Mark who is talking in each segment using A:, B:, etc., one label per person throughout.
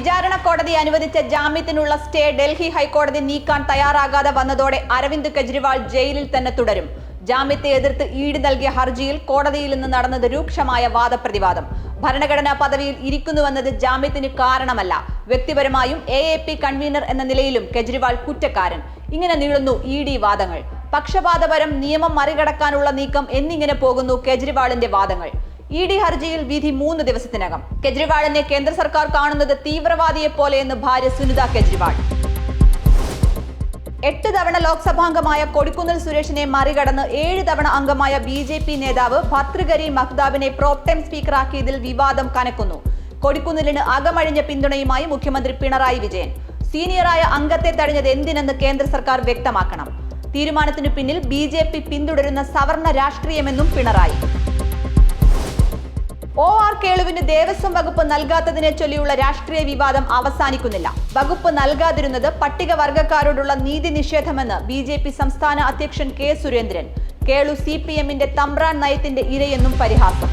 A: വിചാരണ കോടതി അനുവദിച്ച ജാമ്യത്തിനുള്ള സ്റ്റേ ഡൽഹി ഹൈക്കോടതി നീക്കാൻ തയ്യാറാകാതെ വന്നതോടെ അരവിന്ദ് കെജ്രിവാൾ ജയിലിൽ തന്നെ തുടരും. ജാമ്യത്തെ എതിർത്ത് ഈട് നൽകിയ ഹർജിയിൽ കോടതിയിൽ നിന്ന് നടന്നത് രൂക്ഷമായ വാദപ്രതിവാദം. ഭരണഘടനാ പദവിയിൽ ഇരിക്കുന്നുവെന്നത് ജാമ്യത്തിന് കാരണമല്ല. വ്യക്തിപരമായും എ എ പി കൺവീനർ എന്ന നിലയിലും കെജ്രിവാൾ കുറ്റക്കാരൻ. ഇങ്ങനെ നീളുന്നു ഇ ഡി വാദങ്ങൾ. പക്ഷപാതപരം നിയമം മറികടക്കാനുള്ള നീക്കം എന്നിങ്ങനെ പോകുന്നു കെജ്രിവാളിന്റെ വാദങ്ങൾ. ഇ ഡി ഹർജിയിൽ വിധി മൂന്ന് ദിവസത്തിനകം. കെജ്രിവാളിനെ കേന്ദ്ര സർക്കാർ കാണുന്നത് തീവ്രവാദിയെ പോലെയെന്ന് ഭാര്യ സുനിത കെജ്രിവാൾ. എട്ട് തവണ ലോക്സഭാംഗമായ കൊടിക്കുന്നിൽ സുരേഷിനെ മറികടന്ന് ഏഴ് തവണ അംഗമായ ബി ജെ പി നേതാവ് ഭർത്തൃഗരി മഹ്താബിനെ പ്രോപ്ടൈം സ്പീക്കറാക്കിയതിൽ വിവാദം കനക്കുന്നു. കൊടിക്കുന്നിലിന് അകമഴിഞ്ഞ പിന്തുണയുമായി മുഖ്യമന്ത്രി പിണറായി വിജയൻ. സീനിയറായ അംഗത്തെ തടഞ്ഞത് എന്തിനെന്ന് കേന്ദ്ര സർക്കാർ വ്യക്തമാക്കണം. തീരുമാനത്തിനു പിന്നിൽ ബി പിന്തുടരുന്ന സവർണ രാഷ്ട്രീയമെന്നും പിണറായി. ഒ ആർ കേളുവിന് ദേവസ്വം വകുപ്പ് നൽകാത്തതിനെ ചൊല്ലിയുള്ള രാഷ്ട്രീയ വിവാദം അവസാനിക്കുന്നില്ല. വകുപ്പ് നൽകാതിരുന്നത് പട്ടികവർഗക്കാരോടുള്ള നീതി നിഷേധമെന്ന് ബി ജെ പി സംസ്ഥാന അധ്യക്ഷൻ K Surendran. Kelu C P എമ്മിന്റെ തമ്പ്രാൻ നയത്തിന്റെ ഇരയെന്നും പരിഹാസം.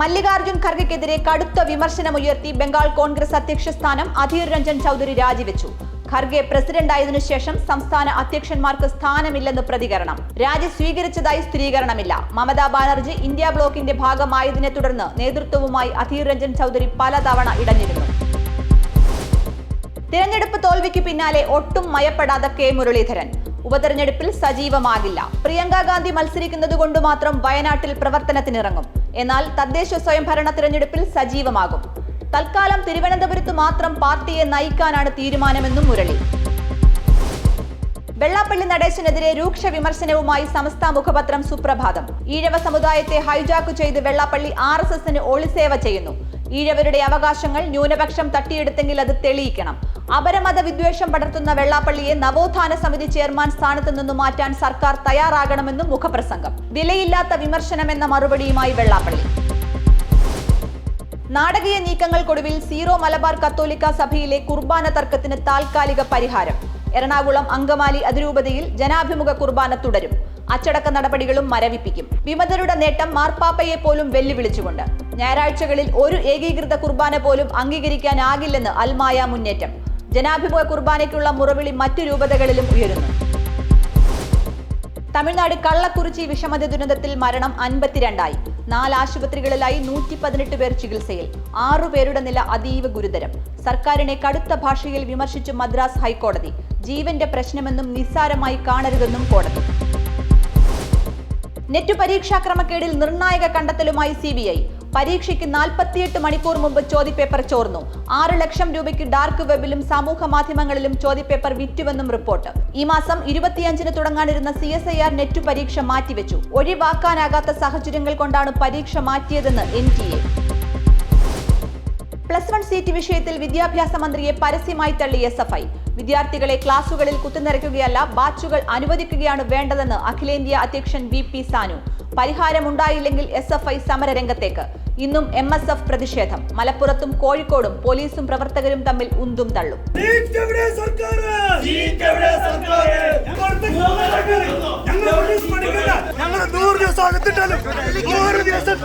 A: മല്ലികാർജുൻ ഖർഗെക്കെതിരെ കടുത്ത വിമർശനമുയർത്തി ബംഗാൾ കോൺഗ്രസ് അധ്യക്ഷ സ്ഥാനം അധീർ രഞ്ജൻ ചൌധരി രാജിവെച്ചു. ഖർഗെ പ്രസിഡന്റായതിനു ശേഷം സംസ്ഥാന അധ്യക്ഷന്മാർക്ക് സ്ഥാനമില്ലെന്ന് പ്രതികരണം. രാജി സ്വീകരിച്ചതായി സ്ഥിരീകരണമില്ല. മമതാ ബാനർജി ഇന്ത്യ ബ്ലോക്കിന്റെ ഭാഗമായതിനെ തുടർന്ന് നേതൃത്വവുമായി അധീർ രഞ്ജൻ ചൗധരി പലതവണ ഇടഞ്ഞിരുന്നു. തിരഞ്ഞെടുപ്പ് തോൽവിക്ക് പിന്നാലെ ഒട്ടും മയപ്പെടാതെ കെ. മുരളീധരൻ. ഉപതെരഞ്ഞെടുപ്പിൽ സജീവമാകില്ല. പ്രിയങ്ക ഗാന്ധി മാത്രം വയനാട്ടിൽ പ്രവർത്തനത്തിനിറങ്ങും. എന്നാൽ തദ്ദേശ സ്വയംഭരണ തിരഞ്ഞെടുപ്പിൽ സജീവമാകും. തൽക്കാലം തിരുവനന്തപുരത്ത് മാത്രം പാർട്ടിയെ നയിക്കാനാണ് തീരുമാനമെന്നും മുരളി. വെള്ളാപ്പള്ളി നടേശനെതിരെ രൂക്ഷ വിമർശനവുമായി സമസ്ത മുഖപത്രം സുപ്രഭാതം. ഈഴവ സമുദായത്തെ ഹൈജാക്ക് ചെയ്ത് വെള്ളാപ്പള്ളി ആർ എസ് എസിന് ഒളിസേവ ചെയ്യുന്നു. ഈഴവരുടെ അവകാശങ്ങൾ ന്യൂനപക്ഷം തട്ടിയെടുത്തെങ്കിൽ അത് തെളിയിക്കണം. അപരമത വിദ്വേഷം പടർത്തുന്ന വെള്ളാപ്പള്ളിയെ നവോത്ഥാന സമിതി ചെയർമാൻ സ്ഥാനത്ത് നിന്ന് മാറ്റാൻ സർക്കാർ തയ്യാറാകണമെന്നും മുഖപ്രസംഗം. വിലയില്ലാത്ത വിമർശനമെന്ന മറുപടിയുമായി വെള്ളാപ്പള്ളി. നാടകീയ നീക്കങ്ങൾക്കൊടുവിൽ സീറോ മലബാർ കത്തോലിക്ക സഭയിലെ കുർബാന തർക്കത്തിന് താൽക്കാലിക പരിഹാരം. എറണാകുളം അങ്കമാലി അതിരൂപതയിൽ ജനാഭിമുഖ കുർബാന തുടരും. അച്ചടക്ക നടപടികളും മരവിപ്പിക്കും. വിമതരുടെ നേട്ടം മാർപ്പാപ്പയെ പോലും വെല്ലുവിളിച്ചുകൊണ്ട്. ഞായറാഴ്ചകളിൽ ഒരു ഏകീകൃത കുർബാന പോലും അംഗീകരിക്കാനാകില്ലെന്ന് അൽമായ മുന്നേറ്റം. ജനാഭിമുഖ കുർബാനയ്ക്കുള്ള മുറവിളി മറ്റു രൂപതകളിലും ഉയരുന്നു. തമിഴ്നാട് കള്ളക്കുറിച്ചി വിഷമത ദുരന്തത്തിൽ മരണം അൻപത്തിരണ്ടായി. നാല് ആശുപത്രികളിലായി നൂറ്റി പതിനെട്ട് പേർ ചികിത്സയിൽ. ആറുപേരുടെ നില അതീവ ഗുരുതരം. സർക്കാരിനെ കടുത്ത ഭാഷയിൽ വിമർശിച്ചു മദ്രാസ് ഹൈക്കോടതി. ജീവന്റെ പ്രശ്നമെന്നും നിസ്സാരമായി കാണരുതെന്നും കോടതി. നെറ്റ് പരീക്ഷാ ക്രമക്കേടിൽ നിർണായക കണ്ടെത്തലുമായി സി പരീക്ഷയ്ക്ക് നാൽപ്പത്തിയെട്ട് മണിക്കൂർ മുമ്പ് ചോദ്യപേപ്പർ ചോർന്നു. ആറ് ലക്ഷം രൂപയ്ക്ക് ഡാർക്ക് വെബിലും സമൂഹ മാധ്യമങ്ങളിലും ചോദ്യപേപ്പർ വിറ്റുവെന്നും റിപ്പോർട്ട്. ഈ മാസം ഇരുപത്തിയഞ്ചിന് തുടങ്ങാനിരുന്ന C S I R NET പരീക്ഷ മാറ്റിവെച്ചു. ഒഴിവാക്കാനാകാത്ത സാഹചര്യങ്ങൾ കൊണ്ടാണ് പരീക്ഷ മാറ്റിയതെന്ന് N T A. Plus one seat വിഷയത്തിൽ വിദ്യാഭ്യാസ മന്ത്രിയെ പരസ്യമായി തള്ളി എസ് എഫ് ഐ വിദ്യാർത്ഥികളെ ക്ലാസുകളിൽ കുത്തിനിറയ്ക്കുകയല്ല ബാച്ചുകൾ അനുവദിക്കുകയാണ് വേണ്ടതെന്ന് അഖിലേന്ത്യാ അധ്യക്ഷൻ വി പി സാനു. പരിഹാരമുണ്ടായില്ലെങ്കിൽ എസ് എഫ് ഐ സമരരംഗത്തേക്ക്. ഇന്നും എം എസ് എഫ് പ്രതിഷേധം. മലപ്പുറത്തും കോഴിക്കോടും പോലീസും പ്രവർത്തകരും തമ്മിൽ ഉന്തും തള്ളും.
B: ഞങ്ങൾ നൂറ് ദിവസം അകത്തിട്ടാലും നൂറ് ദിവസം